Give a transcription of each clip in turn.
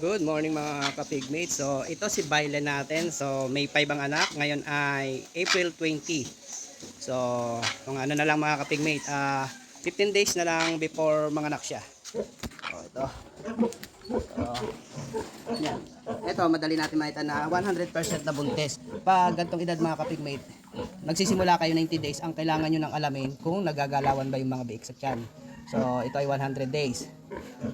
Good morning mga kapigmates. So ito si Baile natin. So may 5 ang anak. Ngayon ay April 20. So kung ano na lang mga kapigmate. ah 15 days na lang before mga anak siya. So ito. So. Ito madali natin makita na 100% na buntis. Pag gantong edad mga kapigmate, nagsisimula kayo 90 days, ang kailangan nyo nang alamin kung nagagalawan ba yung mga biik sa tiyan. So ito ay 100 days.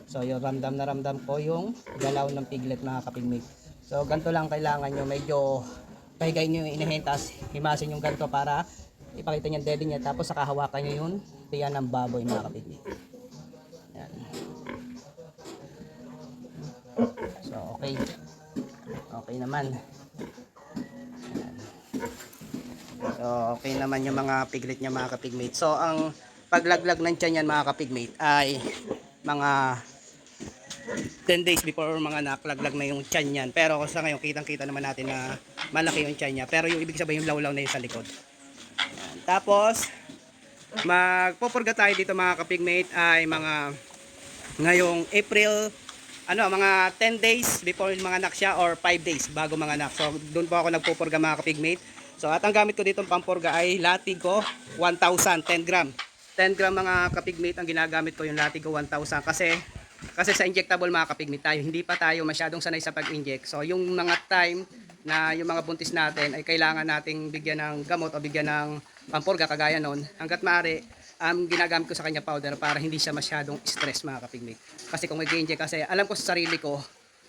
So yung ramdam na ramdam ko yung galaw ng piglet mga kapigmate. So ganito lang kailangan nyo medyo pahigayin nyo yung inahin tapos himasin yung ganito para ipakita niya daddy niya tapos saka hawakan nyo yung tiyan ng baboy mga kapigmate. Yan. So okay. Okay naman. So okay naman yung mga piglet niya mga kapigmate. So ang paglaglag ng tiyan yan mga kapigmate ay mga 10 days before mga naklaglag na yung tiyan yan. Pero sa ngayon, kitang-kita naman natin na malaki yung tiyan niya. Pero yung ibig sabihin, yung lawlaw na yun sa likod. Yan. Tapos, magpupurga tayo dito mga kapigmate ay mga ngayong April, ano, mga 10 days before yung mga anak siya or 5 days bago mga anak. So, doon po ako nagpupurga mga kapigmate. So, at ang gamit ko dito pampurga ay Latigo 1000, 10 gram. 10 gram mga kapigmate ang ginagamit ko yung Latigo 1000 kasi kasi sa injectable mga kapigmate tayo hindi pa tayo masyadong sanay sa pag-inject. So yung mga time na yung mga buntis natin ay kailangan nating bigyan ng gamot o bigyan ng pampurga kagaya noon. Hangga't maaari um, ginagamit ko sa kanya powder para hindi siya masyadong stress mga kapigmate. Kasi kung mag-inject kasi alam ko sa sarili ko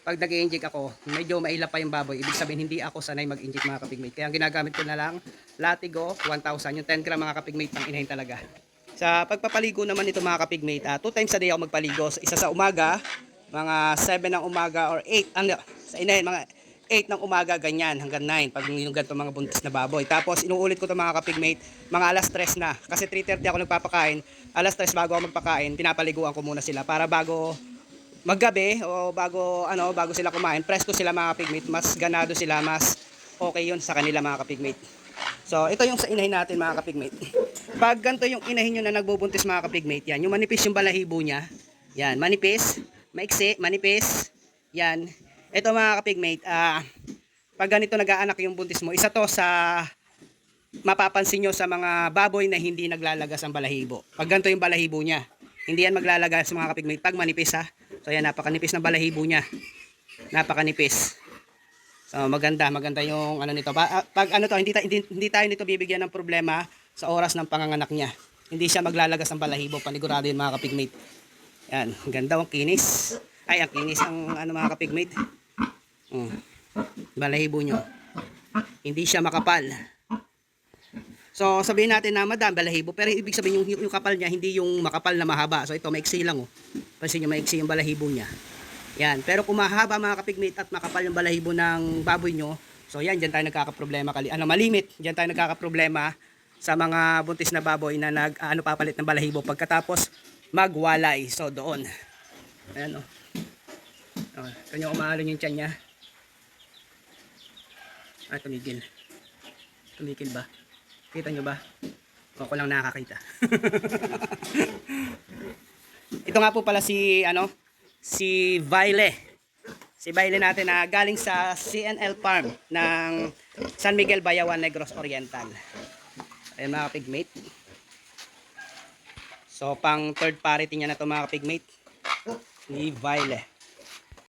pag nag inject ako, medyo mailap pa yung baboy. Ibig sabihin, hindi ako sanay mag-inject mga kapigmate. Kaya ang ginagamit ko na lang, Latigo 1000. Yung 10 gram mga kapigmate, pang inahin talaga. Sa pagpapaligo naman ito mga kapigmate, ah, two times a day ako magpaligo. Isa sa umaga, mga 7 ng umaga or 8, ano, sa inahin, mga 8 ng umaga, ganyan, hanggang 9, pag yung ganito mga buntis na baboy. Tapos, inuulit ko ito mga kapigmate, mga alas 3 na. Kasi 3.30 ako nagpapakain, alas 3 bago ako magpakain, pinapaliguan ko muna sila para bago maggabi o bago ano bago sila kumain presko sila mga kapigmate mas ganado sila mas okay yun sa kanila mga kapigmate so ito yung sa inahin natin mga kapigmate. Pag ganito yung inahin nyo na nagbubuntis mga kapigmate yan. Yung manipis yung balahibo niya. Yan manipis maiksi manipis. Yan. Ito mga kapigmate ah pag ganito nag-aanak yung buntis mo isa to sa mapapansin nyo sa mga baboy na hindi naglalagas ang balahibo. Pag ganito yung balahibo niya hindi yan maglalagas mga kapigmate pag manipis ha? So yan napakanipis ng balahibo niya. Napakanipis So maganda, maganda yung ano nito. Pa- ah, Pag ano to, hindi, ta- hindi, hindi tayo nito bibigyan ng problema sa oras ng panganganak niya. Hindi siya maglalagas ng balahibo, panigurado yun mga kapigmate. Yan, ganda ang kinis. Ay, ang kinis ang ano mga kapigmate. Mm. Balahibo nyo. Hindi siya makapal. So sabihin natin na madam balahibo, pero ibig sabihin yung, yung kapal niya hindi yung makapal na mahaba. So ito maiksi lang oh. Pansin nyo maiksi yung balahibo niya. Yan. Pero kung mahaba mga kapigmate at makapal yung balahibo ng baboy nyo, so yan, dyan tayo nagkakaproblema. Kali, ano, malimit, dyan tayo nagkakaproblema sa mga buntis na baboy na nag, ano, papalit ng balahibo pagkatapos magwalay. So doon. Ayan o. Oh. Oh, kanya umahalon yung tiyan niya. Ah, tumigil. Tumigil ba? Kita nyo ba? Ako lang nakakita. Ito nga po pala si, ano, si Vaile. Si Vaile natin na galing sa CNL Farm ng San Miguel Bayawan, Negros Oriental. Ayan mga pigmate. So pang third party niya na to mga pigmate. Ni Vaile.